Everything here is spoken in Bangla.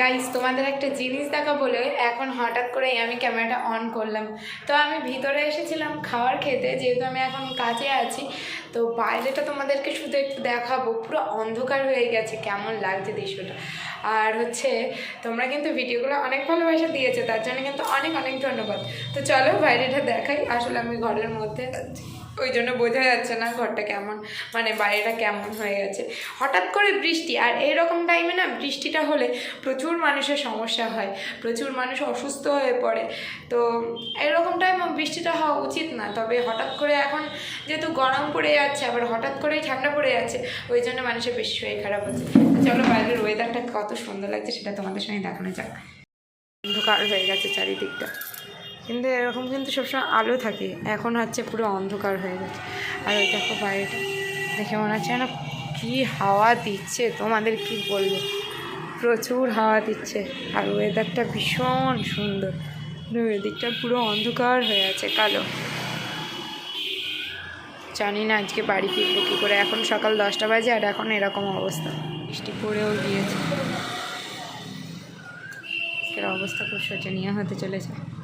গাইস তোমাদের একটা জিনিস দেখা বলে এখন হঠাৎ করেই আমি ক্যামেরাটা অন করলাম। তো আমি ভিতরে এসেছিলাম খাওয়ার খেতে, যেহেতু আমি এখন কাজে আছি, তো বাইরেটা তোমাদেরকে শুধু একটু দেখাবো। পুরো অন্ধকার হয়ে গেছে, কেমন লাগছে দৃশ্যটা। আর হচ্ছে, তোমরা কিন্তু ভিডিওগুলো অনেক ভালোবাসা দিয়েছে, তার জন্য কিন্তু অনেক অনেক ধন্যবাদ। তো চলো বাইরেটা দেখাই, আসলে আমি ঘরের মধ্যে। ওই জন্য বোঝা যাচ্ছে না ঘরটা কেমন মানে বাইরেটা কেমন হয়ে গেছে। হঠাৎ করে বৃষ্টি, আর এইরকম টাইমে না বৃষ্টিটা হলে প্রচুর মানুষের সমস্যা হয়, প্রচুর মানুষ অসুস্থ হয়ে পড়ে। তো এরকম টাইম বৃষ্টিটা হওয়া উচিত না, তবে হঠাৎ করে এখন যেহেতু গরম পড়ে যাচ্ছে, আবার হঠাৎ করেই ঠান্ডা পড়ে যাচ্ছে, ওই জন্য মানুষের বেশি শরীর খারাপ হচ্ছে। চলো বাইরের ওয়েদারটা কত সুন্দর লাগছে সেটা তোমাদের সঙ্গে দেখানো যাক। অন্ধকার হয়ে গেছে চারিদিকটা। কিন্তু এরকম কিন্তু সবসময় আলো থাকে। এখন হচ্ছে পুরো অন্ধকার হয়ে গেছে। আর ওই দেখো বাইরেটা দেখে মনে হচ্ছে না কী হাওয়া দিচ্ছে। তোমাদের কি বলব? প্রচুর হাওয়া দিচ্ছে। আর ওয়েদারটা ভীষণ সুন্দর। ওয়েদিকটা পুরো অন্ধকার হয়ে আছে, কালো। জানি না আজকে বাড়ি ফিরবো কী করে। এখন সকাল দশটা বাজে আর এখন এরকম অবস্থা। বৃষ্টি পড়েও গিয়েছে। অবস্থা খুব শোচনীয় হতে চলেছে।